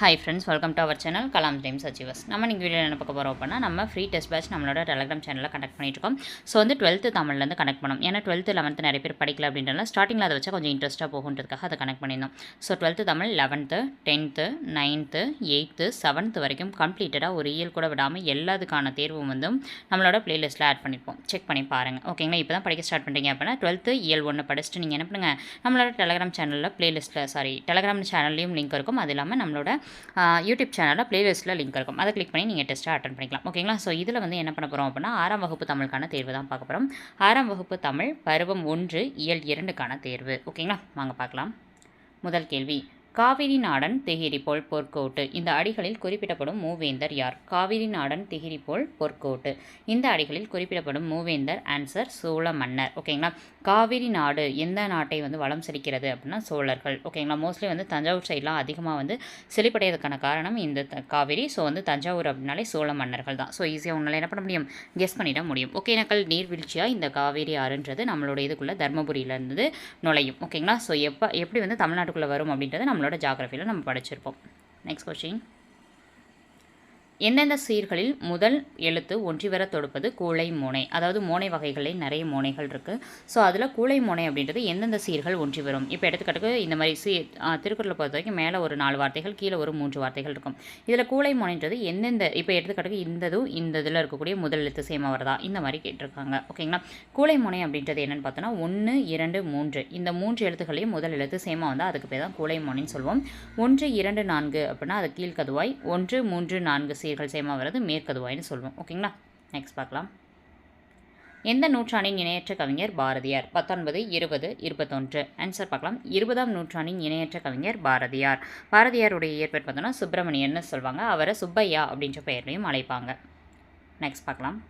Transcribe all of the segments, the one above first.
Hi friends welcome to our channel Kalam Times Achievers நம்ம நீங்கள் video என்ன பார்க்க போகிறோம் அப்படின்னா நம்ம ஃப்ரீ டெஸ்ட் பேட்ச் நம்மளோட டெலகிராம் சேனலில் கனெக்ட் பண்ணிட்டுருக்கோம் ஸோ வந்து டுவெல்த்து தமிழ்லேருந்து கனெக்ட் பண்ணோம். ஏன்னா டுவெல்த்து லெவன்த்து நிறைய பேர் படிக்கல அப்படின்றனால ஸ்டார்டிங்கில் அதை வச்சா கொஞ்சம் இன்ட்ரெஸ்ட்டாக போகுன்றதுக்காக அதை கனெக்ட் பண்ணியிருந்தோம். So twelfth Tamil eleventh tenth ninth eighth seventh வரைக்கும் கம்ப்ளீட்டடாக ஒரு இயல் கூட விடாமல் எல்லாத்துக்கான தேர்வும் வந்து நம்மளோட ப்ளேலிஸ்ட்டில் ஆட் பண்ணியிருப்போம். செக் பண்ணி பாருங்கள் ஓகேங்களா இப்போ தான் படிக்க ஸ்டார்ட் பண்ணுறீங்க அப்படின்னா டுவெல்த்து இயல் ஒன்று படிச்சுட்டு நீங்கள் என்ன பண்ணுங்கள் நம்மளோட டெலகிராம் சேனலில் ப்ளேலிஸ்ட்டில் சாரி டெலகிராம் சேனல்லையும் லிங்க் இருக்கும். அது இல்லாமல் நம்மளோட யூடியூப் சேனலில் ப்ளேலிஸ்ட்டில் லிங்க் இருக்கும். அதை கிளிக் பண்ணி நீங்கள் டெஸ்ட்டாக அட்டன் பண்ணிக்கலாம். ஓகேங்களா ஸோ இதில் வந்து என்ன பண்ண போகிறோம் அப்படின்னா ஆறாம் வகுப்பு தமிழுக்கான தேர்வு தான் பார்க்க போகிறோம் ஆறாம் வகுப்பு தமிழ் பருவம் ஒன்று இயல் இரண்டுக்கான தேர்வு. ஓகேங்களா வாங்க பார்க்கலாம். முதல் கேள்வி. காவிரி நாடன் திகிரி போல் பொற்கோட்டு. இந்த அடிகளில் குறிப்பிடப்படும் மூவேந்தர் யார்? காவிரி நாடன் திகிரி போல் பொற்கோட்டு. இந்த அடிகளில் குறிப்பிடப்படும் மூவேந்தர் ஆன்சர் சோழ மன்னர் ஓகேங்களா? காவிரி நாடு எந்த நாட்டை வந்து வளம் செழிக்கிறது அப்படின்னா சோழர்கள். ஓகேங்களா? மோஸ்ட்லி வந்து தஞ்சாவூர் சைட்லாம் அதிகமாக வந்து செழிப்படையதுக்கான காரணம் இந்த த- காவிரி. ஸோ வந்து தஞ்சாவூர் அப்படின்னாலே சோழ மன்னர்கள் தான் ஸோ ஈஸியாக உங்களால் என்ன பண்ண முடியும்? கெஸ் பண்ணிட முடியும். ஒகேனக்கல் நீர்வீழ்ச்சியாக இந்த காவிரி ஆறுன்றது நம்மளோட இதுக்குள்ளே தர்மபுரியிலேருந்து நுழையும். ஓகேங்களா? ஸோ எப்போ எப்படி வந்து தமிழ்நாட்டுக்குள்ளே வரும் அப்படின்றத நம்மளோட ஜாகிரஃபியில் நம்ம படிச்சிருப்போம். நெக்ஸ்ட் கொஸ்டின் எந்தெந்த சீர்களில் முதல் எழுத்து ஒன்றி வர தொடுப்பது கூளை மோனை? அதாவது மோனை வகைகளில் நிறைய மோனைகள் இருக்குது ஸோ அதில் கூளை மோனை அப்படின்றது எந்தெந்த சீர்கள் ஒன்றி வரும்? இப்போ எடுத்துக்காட்டுக்கு இந்த மாதிரி சீ திருக்குறளை பொறுத்த வரைக்கும் மேலே ஒரு நாலு வார்த்தைகள் கீழே ஒரு மூன்று வார்த்தைகள் இருக்கும். இதில் கூளை மோனைன்றது எந்தெந்த இப்போ எடுத்துக்காட்டுக்கு இந்ததும் இந்த இதில் இருக்கக்கூடிய முதல் எழுத்து சேமா வருதா இந்த மாதிரி கேட்டிருக்காங்க. ஓகேங்களா? கூளை மோனை அப்படின்றது என்னென்னு பார்த்தோன்னா ஒன்று இரண்டு மூன்று. இந்த மூன்று எழுத்துக்களையும் முதல் எழுத்து சேமா வந்தால் அதுக்கு பேர் தான் கூளை மோனைன்னு சொல்லுவோம் ஒன்று இரண்டு நான்கு அப்படின்னா அது கீழ்கதுவாய். ஒன்று மூன்று நான்கு சீர்கள் சேமா வர்றது மேற்கதுவாய்னு சொல்லுவோம் ஓகேங்களா? நெக்ஸ்ட் பார்க்கலாம். எந்த நூற்றாண்டின் இணையற்ற கவிஞர் பாரதியார்? பத்தொன்பது இருபது இருபத்தொன்று. ஆன்சர் பார்க்கலாம். இருபதாம் நூற்றாண்டின் இணையற்ற கவிஞர் பாரதியார். பாரதியாருடைய இயற்பெயர் பார்த்தோன்னா சுப்பிரமணியன்னு சொல்லுவாங்க அவரை சுப்பையா அப்படின்ற பெயர்லையும் அழைப்பாங்க. நெக்ஸ்ட் பார்க்கலாம்.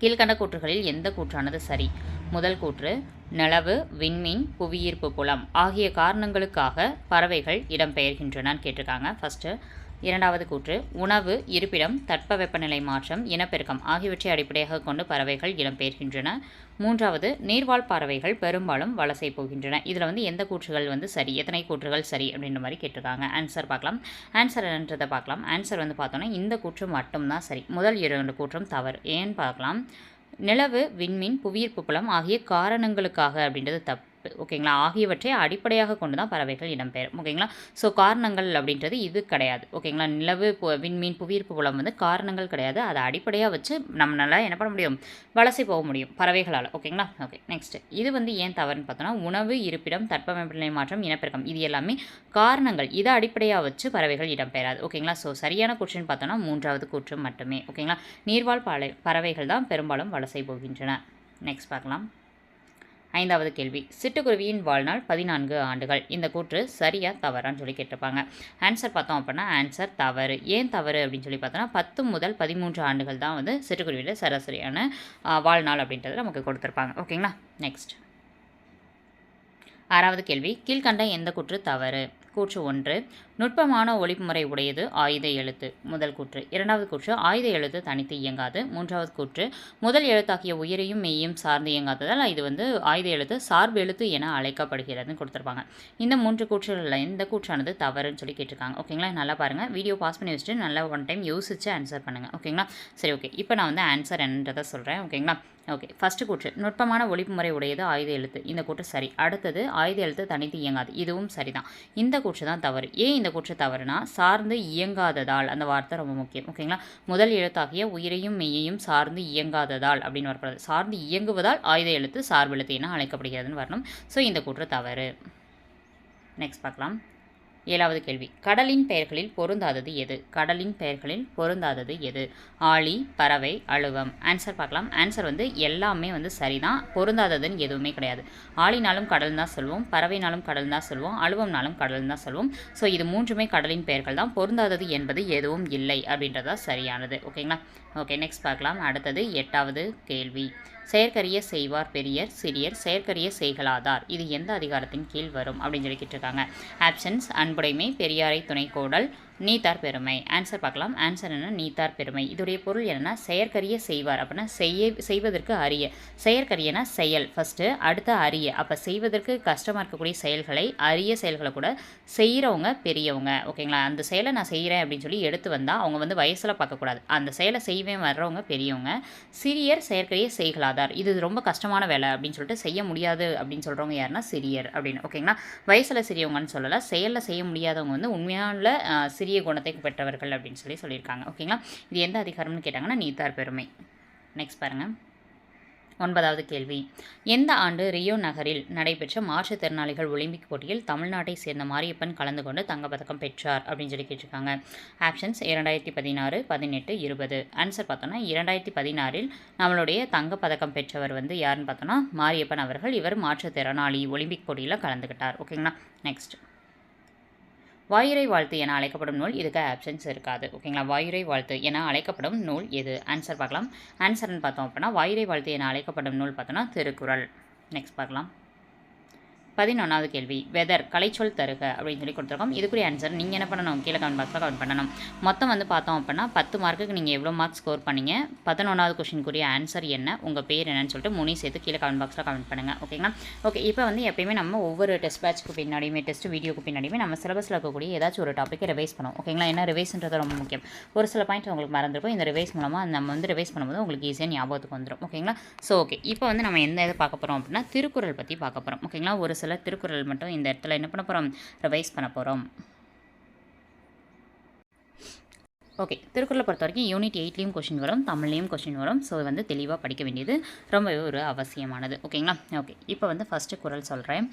கீழ்கண்ட கூற்றுகளில் எந்த கூற்றானது சரி? முதல் கூற்று நிலவு விண்மீன் புவியீர்ப்பு புலம் ஆகிய காரணங்களுக்காக பறவைகள் இடம்பெயர்கின்றனன்னு கேட்டிருக்காங்க. ஃபஸ்ட்டு இரண்டாவது கூற்று உணவு இருப்பிடம் தட்பவெப்பநிலை மாற்றம் இனப்பெருக்கம் ஆகியவற்றை அடிப்படையாக கொண்டு பறவைகள் இடம்பெயர்கின்றன. மூன்றாவது நீர்வாழ் பறவைகள் பெரும்பாலும் வலசை போகின்றன. இதில் வந்து எந்த கூற்றுகள் வந்து சரி எத்தனை கூற்றுகள் சரி அப்படின்ற மாதிரி கேட்டிருக்காங்க. ஆன்சர் பார்க்கலாம். ஆன்சர் என்னன்றதை பார்க்கலாம். ஆன்சர் வந்து பார்த்தோன்னா இந்த கூற்று மட்டும்தான் சரி. முதல் இரண்டு கூற்றும் தவறு. ஏன்னு பார்க்கலாம். நிலவு விண்மீன் புவியீர்ப்பு புலம் ஆகிய காரணங்களுக்காக அப்படின்றது தப்பு. ஓகேங்களா? ஆகியவற்றை அடிப்படையாக கொண்டு தான் பறவைகள் இடம்பெயரும். ஓகேங்களா? ஸோ காரணங்கள் அப்படின்றது இது கிடையாது. ஓகேங்களா? நிலவு பு- விண்மீன் புவியீர்ப்பு புலம் வந்து காரணங்கள் கிடையாது. அதை அடிப்படையாக வச்சு நம்மளால் என்ன பண்ண முடியும்? வலசை போக முடியும் பறவைகளால். ஓகேங்களா? ஓகே நெக்ஸ்ட் இது வந்து ஏன் தவறுன்னு பார்த்தோன்னா உணவு இருப்பிடம் தட்பவெப்பநிலை மாற்றம் இனப்பெருக்கம். இது எல்லாமே காரணங்கள். இதை அடிப்படையாக வச்சு பறவைகள் இடம்பெறாது ஓகேங்களா? ஸோ சரியான கூற்றுன்னு பார்த்தோன்னா மூன்றாவது கூற்று மட்டுமே. ஓகேங்களா? நீர்வாழ் பறவைகள் தான் பெரும்பாலும் வலசை போகின்றன. நெக்ஸ்ட் பார்க்கலாம். ஐந்தாவது கேள்வி. சிட்டுக்குருவியின் வாழ்நாள் பதினான்கு ஆண்டுகள். இந்த கூற்று சரியா தவறான்னு சொல்லி கேட்டிருப்பாங்க. ஆன்சர் பார்த்தோம் அப்படின்னா ஆன்சர் தவறு. ஏன் தவறு அப்படின்னு சொல்லி பார்த்தோன்னா பத்து முதல் பதிமூன்று ஆண்டுகள் தான் வந்து சிட்டுக்குருவியில் சராசரியான வாழ்நாள் அப்படின்றது நமக்கு கொடுத்துருப்பாங்க. ஓகேங்களா? நெக்ஸ்ட் ஆறாவது கேள்வி. கீழ்கண்ட எந்த கூற்று தவறு? கூற்று ஒன்று நுட்பமான ஒழிப்புமுறை உடையது ஆயுத எழுத்து. முதல் கூற்று. இரண்டாவது கூற்று ஆயுத எழுத்து தனித்து இயங்காது. மூன்றாவது கூற்று முதல் எழுத்தாகிய உயிரையும் மெய்யும் சார்ந்து இயங்காததால் இது வந்து ஆயுத எழுத்து சார்பு எழுத்து என அழைக்கப்படுகிறதுன்னு கொடுத்துருப்பாங்க. இந்த மூன்று கூற்றுகளில் இந்த கூற்றானது தவறுன்னு சொல்லி கேட்டிருக்காங்க. ஓகேங்களா? நல்லா பாருங்கள் வீடியோ பாஸ் பண்ணி வச்சுட்டு நல்லா ஒன் டைம் யோசிச்சு ஆன்சர் பண்ணுங்கள் ஓகேங்களா? சரி ஓகே. இப்போ நான் வந்து ஆன்சர் என்னன்றதை சொல்கிறேன் ஓகேங்களா? ஓகே ஃபஸ்ட்டு கூற்று. நுட்பமான ஒளிமுறை உடையது ஆயுத எழுத்து. இந்த கூற்று சரி. அடுத்தது ஆயுத எழுத்து தனித்து இயங்காது. இதுவும் சரிதான். இந்த கூற்று தான் தவறு. ஏன் இந்த கூற்று தவறுனா சார்ந்து இயங்காததால். அந்த வார்த்தை ரொம்ப முக்கியம். ஓகேங்களா முதல் எழுத்தாகிய உயிரையும் மெய்யையும் சார்ந்து இயங்காததால் அப்படின்னு வரப்படுது சார்ந்து இயங்குவதால் ஆயுத எழுத்து சார்பெழுத்து என அழைக்கப்படுகிறதுன்னு வரணும். ஸோ இந்த கூற்று தவறு. நெக்ஸ்ட் பார்க்கலாம். ஏழாவது கேள்வி. கடலின் பெயர்களில் பொருந்தாதது எது? கடலின் பெயர்களில் பொருந்தாதது எது? ஆழி பறவை அழுவம். ஆன்சர் பார்க்கலாம். ஆன்சர் வந்து எல்லாமே வந்து சரிதான். பொருந்தாததுன்னு எதுவுமே கிடையாது. ஆழினாலும் கடல் தான் சொல்லுவோம் பறவைனாலும் கடல் தான் சொல்லுவோம் அழுவம்னாலும் கடல் தான் சொல்லுவோம் ஸோ இது மூன்றுமே கடலின் பெயர்கள் தான். பொருந்தாதது என்பது எதுவும் இல்லை அப்படின்றதா சரியானது. ஓகேங்களா ஓகே நெக்ஸ்ட் பார்க்கலாம். அடுத்தது எட்டாவது கேள்வி. செயற்கரிய செய்வார் பெரியர் சிறியர் செயற்கரிய செய்கலாதார் இது எந்த அதிகாரத்தின் கீழ் வரும்? அப்படின்னு சொல்லி கேட்டிருக்காங்க ஆப்ஷன்ஸ் அன்புடைமை பெரியாரை துணைக்கோடல் நீத்தார் பெருமை ஆன்சர் பார்க்கலாம். ஆன்சர் என்ன நீத்தார் பெருமை இதோடைய பொருள் என்னென்னா செயற்கரிய செய்வார். அப்படின்னா செய்ய செய்வதற்கு அரிய. செயற்கரியனா செயல். ஃபஸ்ட்டு அடுத்த அரிய. அப்போ செய்வதற்கு கஷ்டமாக இருக்கக்கூடிய செயல்களை அரிய செயல்களை கூட செய்கிறவங்க பெரியவங்க. ஓகேங்களா? அந்த செயலை நான் செய்கிறேன் அப்படின்னு சொல்லி எடுத்து வந்தால் அவங்க வந்து வயசில் பார்க்கக்கூடாது. அந்த செயலை செய்வேன் வர்றவங்க பெரியவங்க. சிறியர் செயற்கரிய செய்கலாதார் இது ரொம்ப கஷ்டமான வேலை அப்படின்னு சொல்லிட்டு செய்ய முடியாது அப்படின்னு சொல்கிறவங்க யாருன்னா சிறியர் அப்படின்னு. ஓகேங்களா? வயசில் சிறியவங்கன்னு சொல்லலை. செயலில் செய்ய முடியாதவங்க வந்து உண்மையான சிறிய குணத்தை பெற்றவர்கள் அப்படின்னு சொல்லி சொல்லியிருக்காங்க. ஓகேங்களா? இது எந்த அதிகாரம்னு கேட்டாங்கன்னா நீத்தார் பெருமை. நெக்ஸ்ட் பாருங்கள் ஒன்பதாவது கேள்வி. எந்த ஆண்டு ரியோ நகரில் நடைபெற்ற மாற்றுத்திறனாளிகள் ஒலிம்பிக் போட்டியில் தமிழ்நாட்டை சேர்ந்த மாரியப்பன் கலந்து கொண்டு தங்கப்பதக்கம் பெற்றார் அப்படின்னு சொல்லி கேட்டிருக்காங்க. ஆப்ஷன்ஸ் இரண்டாயிரத்தி பதினாறு பதினெட்டு இருபது. ஆன்சர் பார்த்தோன்னா இரண்டாயிரத்தி பதினாறில் நம்மளுடைய தங்கப்பதக்கம் பெற்றவர் வந்து யாருன்னு பார்த்தோன்னா மாரியப்பன் அவர்கள். இவர் மாற்றுத்திறனாளி ஒலிம்பிக் போட்டியில் கலந்துக்கிட்டார் ஓகேங்களா? நெக்ஸ்ட் வாயுரை வாழ்த்து என அழைக்கப்படும் நூல் இதுக்கு ஆப்ஷன்ஸ் இருக்காது. ஓகேங்களா வாயுரை வாழ்த்து என அழைக்கப்படும் நூல் எது? ஆன்சர் பார்க்கலாம். ஆன்சர்னு பார்த்தோம் அப்படின்னா வாயுரை வாழ்த்து என அழைக்கப்படும் நூல் பார்த்தோன்னா திருக்குறள். நெக்ஸ்ட் பார்க்கலாம். பதினொன்றாவது கேள்வி வெதர் கலைச்சொல் தருக அப்படின்னு சொல்லி கொடுத்துருக்கோம். இதுக்குரிய ஆன்சர் நீங்கள் என்ன பண்ணணும்? கீழே கமெண்ட் பாக்ஸில் கமெண்ட் பண்ணணும். மொத்தம் வந்து பார்த்தோம் அப்படின்னா பத்து மார்க்குக்கு நீங்கள் எவ்வளோ மார்க் ஸ்கோர் பண்ணீங்க? பதினொன்றாவது கொஷினுக்குரிய ஆன்சர் என்ன? உங்கள் பேர் என்னன்னு சொல்லிட்டு மூணையும் சேர்த்து கீழே கமெண்ட் பாக்ஸில் கமெண்ட் பண்ணுங்கள் ஓகேங்களா ஓகே இப்போ வந்து எப்பயுமே நம்ம ஒவ்வொரு டெஸ்ட் பேட்ச்க்கு பின்னாடியுமே டெஸ்ட் வீடியோக்கு பின்னாடியுமே நம்ம சிலபஸில் இருக்கக்கூடிய ஏதாச்சும் ஒரு டாப்பிக்கை ரிவைஸ் பண்ணுவோம். ஓகேங்களா ஏன்னா ரிவைஸ்ன்றது ரொம்ப முக்கியம். ஒரு சில பாயிண்ட் உங்களுக்கு மறந்துருக்கும். இந்த ரிவைஸ் மூலமாக நம்ம வந்து ரிவைஸ் பண்ணும்போது உங்களுக்கு ஈஸியாக ஞாபகத்துக்கு வந்துடும் ஓகேங்களா ஸோ ஓகே இப்போ வந்து நம்ம எந்த இதை பார்க்க போகிறோம் அப்படின்னா திருக்குறள் பற்றி பார்க்க போகிறோம் ஓகேங்களா ஒரு சில திருக்குறள் மட்டும் இந்த இடத்துல என்ன பண்ண போகிறோம் ரிவைஸ் பண்ண போகிறோம் ஓகே திருக்குறளை பொறுத்த வரைக்கும் யூனிட் எயிட்லேயும் கொஷின் வரும் தமிழ்லேயும் கொஷின் வரும். ஸோ வந்து தெளிவாக படிக்க வேண்டியது ரொம்பவே ஒரு அவசியமானது. ஓகேங்களா ஓகே இப்போ வந்து ஃபஸ்ட்டு குறள் சொல்கிறேன்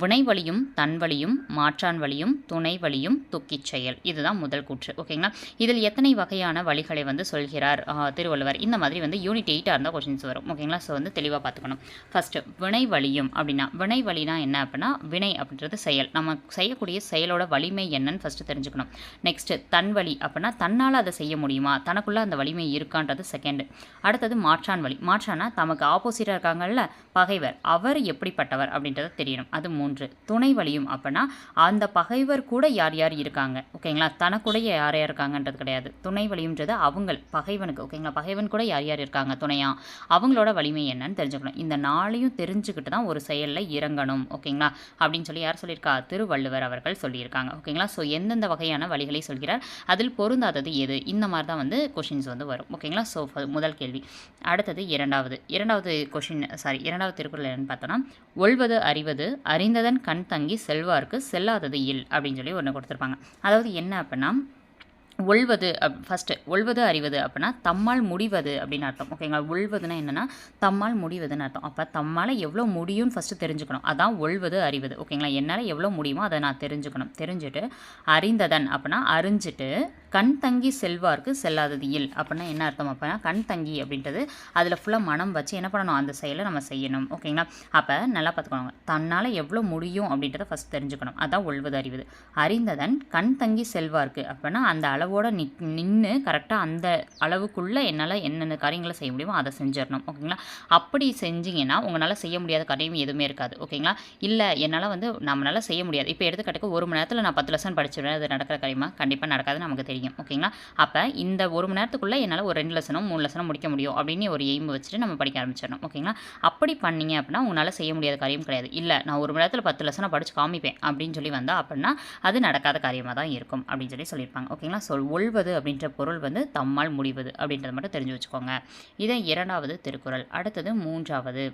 வினைவழியும் தன்வழியும் மாற்றான் வழியும் துணை வழியும் துக்கிச் செயல். இதுதான் முதல் கூற்று. ஓகேங்களா? இதில் எத்தனை வகையான வழிகளை வந்து சொல்கிறார் திருவள்ளுவர்? இந்த மாதிரி வந்து யூனிட் எயிட்டாக இருந்தால் கொஷின்ஸ் வரும். ஓகேங்களா? ஸோ வந்து தெளிவாக பார்த்துக்கணும். ஃபஸ்ட்டு வினை வழியும் அப்படின்னா வினை வழினா என்ன அப்படின்னா வினை அப்படின்றது செயல். நம்ம செய்யக்கூடிய செயலோட வலிமை என்னன்னு ஃபஸ்ட்டு தெரிஞ்சுக்கணும். நெக்ஸ்ட்டு தன் வழி அப்படின்னா தன்னால் அதை செய்ய முடியுமா? தனக்குள்ளே அந்த வலிமை இருக்கான்றது செகண்டு அடுத்தது மாற்றான் வழி மாற்றானா தமக்கு ஆப்போசிட்டாக இருக்காங்கல்ல பகைவர். அவர் எப்படிப்பட்டவர் அப்படின்றது தெரியணும். அது மூன்று. துணை வழியும் அப்படின்னா அந்த பகைவர் கூட யார் யார் இருக்காங்க? ஓகேங்களா? தனக்கூட யார் யார் இருக்காங்கன்றது கிடையாது. துணை வழியுன்றது அவங்க பகைவனுக்கு. ஓகேங்களா? பகைவன் கூட யார் யார் இருக்காங்க? துணையா? அவங்களோட வலிமை என்னன்னு தெரிஞ்சுக்கணும். இந்த நாளையும் தெரிஞ்சுக்கிட்டு தான் ஒரு செயலில் இறங்கணும். ஓகேங்களா? அப்படின்னு சொல்லி யார் சொல்லியிருக்கா? திருவள்ளுவர் அவர்கள் சொல்லியிருக்காங்க. ஓகேங்களா? ஸோ எந்தெந்த வகையான வழிகளை சொல்கிறார்? அதில் பொருந்தாதது எது? இந்த மாதிரி தான் வந்து கொஷின்ஸ் வந்து வரும். ஓகேங்களா? ஸோ முதல் கேள்வி. அடுத்தது இரண்டாவது. இரண்டாவது கொஷின் சாரி இரண்டாவது திருக்குறள் என்னன்னு பார்த்தோன்னா ஒல்வது அறிவது அறிந்து அறிந்ததன் கண் தங்கி செல்வார்க்கு செல்லாதது இல் அப்படின்னு சொல்லி ஒன்று கொடுத்துருப்பாங்க. அதாவது என்ன அப்படின்னா ஒல்வது அப் ஃபஸ்ட்டு ஒல்வது அறிவது அப்படின்னா தம்மால் முடிவது அப்படின்னு அர்த்தம். ஓகேங்களா ஒல்வதுன்னா என்னென்னா தம்மால் முடிவதுன்னு அர்த்தம். அப்போ தம்மால் எவ்வளோ முடியும்னு ஃபஸ்ட்டு தெரிஞ்சுக்கணும். அதான் ஒல்வது அறிவது. ஓகேங்களா என்னால் எவ்வளோ முடியுமோ அதை நான் தெரிஞ்சுக்கணும். தெரிஞ்சுட்டு அறிந்ததன் அப்படின்னா அறிஞ்சிட்டு கண் தங்கி செல்வார்க்கு செல்லாதது. இல் அப்படின்னா என்ன அர்த்தம் அப்படின்னா கண் தங்கி அப்படின்றது அதில் ஃபுல்லாக மனம் வச்சு என்ன பண்ணணும்? அந்த செயலை நம்ம செய்யணும். ஓகேங்களா அப்போ நல்லா பார்த்துக்கணும் தன்னால் எவ்வளோ முடியும் அப்படின்றத ஃபஸ்ட் தெரிஞ்சுக்கணும். அதான் ஒழுவது அறிவது. அறிந்ததன் கண் தங்கி செல்வார்க்கு அப்படின்னா அந்த அளவோட நி நின்று கரெக்டாக அந்த அளவுக்குள்ளே என்னால் என்னென்ன காரியங்களை செய்ய முடியுமோ அதை செஞ்சிடணும். ஓகேங்களா அப்படி செஞ்சீங்கன்னா உங்களால் செய்ய முடியாத காரியம் எதுவுமே இருக்காது. ஓகேங்களா இல்லை என்னால் வந்து நம்மளால் செய்ய முடியாது. இப்போ எடுத்துக்காட்டுக்கு ஒரு மணி நேரத்தில் நான் பத்து லெசன் படிச்சிடுவேன் அது நடக்கிற காரியமாக கண்டிப்பாக நடக்காது. நமக்கு தெரியும். ஓகேங்களா அப்போ இந்த ஒரு மணி நேரத்துக்குள்ளே என்னால் ஒரு ரெண்டு லெசனும் மூணு லெசனும் முடிக்க முடியும் அப்படின்னு ஒரு எய்ம் வச்சுட்டு நம்ம படிக்க ஆரம்பிச்சிடணும் ஓகேங்களா அப்படி பண்ணீங்க அப்படின்னா உங்களால் செய்ய முடியாத காரியம் கிடையாது. இல்லை நான் ஒரு மணி நேரத்தில் பத்து லெசனை படித்து காமிப்பேன் அப்படின்னு சொல்லி வந்தால் அப்படின்னா அது நடக்காத காரியமாக தான் இருக்கும் அப்படின்னு சொல்லி சொல்லியிருப்பாங்க ஓகேங்களா சொல் ஒழ்வது அப்படின்ற பொருள் வந்து தம்மால் முடிவது அப்படின்றத மட்டும் தெரிஞ்சு வச்சுக்கோங்க. இதை இரண்டாவது திருக்குறள் அடுத்தது மூன்றாவது.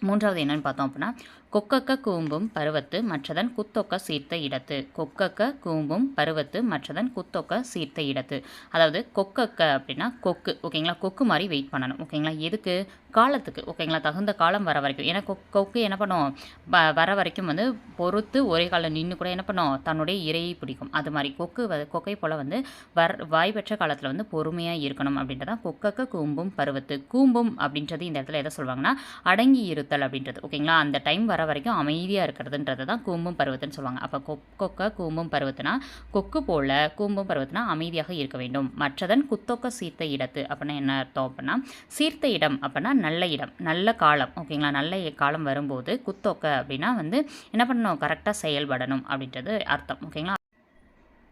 மூன்றாவது என்னன்னு பார்த்தோம் அப்படின்னா கொக்கக்க கூம்பும் பருவத்து மற்றதன் குத்தொக்க சீர்த்த இடத்து. கொக்கக்க கூம்பும் பருவத்து மற்றதன் குத்தொக்க சீர்த்த இடத்து. அதாவது கொக்கக்க அப்படின்னா கொக்கு. ஓகேங்களா? கொக்கு மாதிரி வெயிட் பண்ணணும். ஓகேங்களா? எதுக்கு? காலத்துக்கு. ஓகேங்களா? தகுந்த காலம் வர வரைக்கும். ஏன்னா கொக் கொக்கு என்ன பண்ணும்? வ- வர வரைக்கும் வந்து பொறுத்து ஒரே காலில் நின்று கூட என்ன பண்ணும்? தன்னுடைய இரையை பிடிக்கும். அது மாதிரி கொக்கு வ- கொக்கை போல் வந்து வர் வாய் பெற்ற காலத்தில் வந்து பொறுமையாக இருக்கணும் அப்படின்றதான் கொக்கக்க கூம்பும் பருவத்து. கூம்பும் அப்படின்றது இந்த இடத்துல எதை சொல்லுவாங்கன்னா அடங்கி இருத்தல் அப்படின்றது. ஓகேங்களா? அந்த டைம் வர வர வரைக்கும் அமைதியாக இருக்கிறதுன்றது தான் கூம்பும் பருவத்துன்னு சொல்லுவாங்க. அப்போ கொக்கொக்க கூம்பும் பருவத்துனா கொக்கு போல கூம்பும் பருவத்துனா அமைதியாக இருக்க வேண்டும். மற்றதன் குத்தொக்க சீர்த்த இடத்து அப்படின்னா என்ன அர்த்தம் அப்படின்னா சீர்த்த இடம் அப்படின்னா நல்ல இடம் நல்ல காலம். ஓகேங்களா நல்ல காலம் வரும்போது குத்தொக்க அப்படின்னா வந்து என்ன பண்ணணும்? கரெக்டாக செயல்படணும் அப்படின்றது அர்த்தம். ஓகேங்களா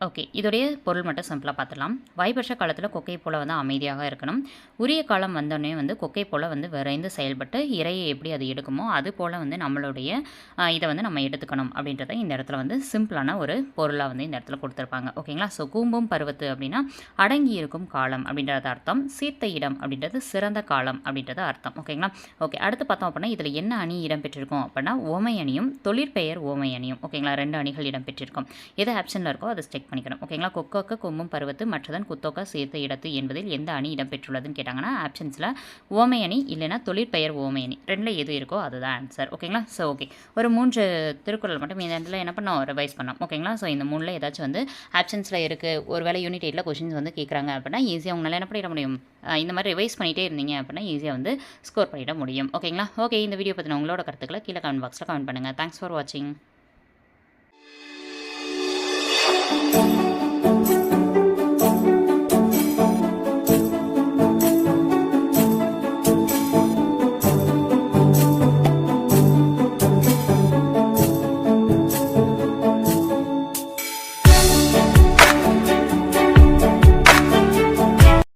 ஓகே இதோடைய பொருள் மட்டும் சிம்பிளாக பார்த்துடலாம் வாய்ப்பற்ற காலத்தில் கொக்கை போல் வந்து அமைதியாக இருக்கணும். உரிய காலம் வந்தோடனே வந்து கொக்கை போல் வந்து விரைந்து செயல்பட்டு இறையை எப்படி அது எடுக்குமோ அது போல் வந்து நம்மளுடைய இதை வந்து நம்ம எடுத்துக்கணும் அப்படின்றத இந்த இடத்துல வந்து சிம்பிளான ஒரு பொருளாக வந்து இந்த இடத்துல கொடுத்துருப்பாங்க. ஓகேங்களா? ஸோ கூம்பும் பருவத்து அப்படின்னா அடங்கி இருக்கும் காலம் அப்படின்றது அர்த்தம். சீர்த்த இடம் அப்படின்றது சிறந்த காலம் அப்படின்றது அர்த்தம். ஓகேங்களா? ஓகே அடுத்து பார்த்தோம் அப்படின்னா இதில் என்ன அணி இடம்பெற்றிருக்கும் அப்படின்னா ஓமை அணியும் தொழிற்பெயர் ஓமை அணியும். ஓகேங்களா? ரெண்டு அணிகள் இடம்பெற்றிருக்கும் எது ஆப்ஷனில் இருக்கோ அதை செக் பண்ணிக்கணும். ஓகேங்களா? கொக்கோக்கு கொம்பும் பருவத்து மற்றதன் குத்தோக்கா சேர்த்த இடத்து என்பதில் எந்த அணி இடம்பெற்றுள்ளதுன்னு கேட்டாங்கன்னா ஆப்ஷன்ஸில் ஓமை அணி இல்லைன்னா தொழிற்பெயர் ஓமை அணி. ரெண்டில் எது இருக்கோ அதுதான் ஆன்சர் ஓகேங்களா? ஸோ ஓகே ஒரு மூன்று திருக்குறள் மட்டும் இந்த இடத்துல என்ன பண்ணோம்? ரிவைஸ் பண்ணோம். ஓகேங்களா? ஸோ இந்த மூணில் ஏதாச்சும் வந்து ஆப்ஷன்ஸில் இருக்குது ஒரு வேளை யூனிட் எயிட்டில் கொஷின்ஸ் வந்து கேட்குறாங்க அப்படின்னா ஈஸியாக உங்களால் என்ன பண்ணிட முடியும்? இந்த மாதிரி ரிவைஸ் பண்ணிகிட்டே இருந்தீங்க அப்படின்னா ஈஸியாக வந்து ஸ்கோர் பண்ணிட முடியும். ஓகேங்களா? ஓகே இந்த வீடியோ பற்றின உங்களோட கருத்துக்களை கீழே கமெண்ட் பாக்ஸில் கமெண்ட் பண்ணுங்கள் தேங்க்ஸ் ஃபார் வாட்சிங்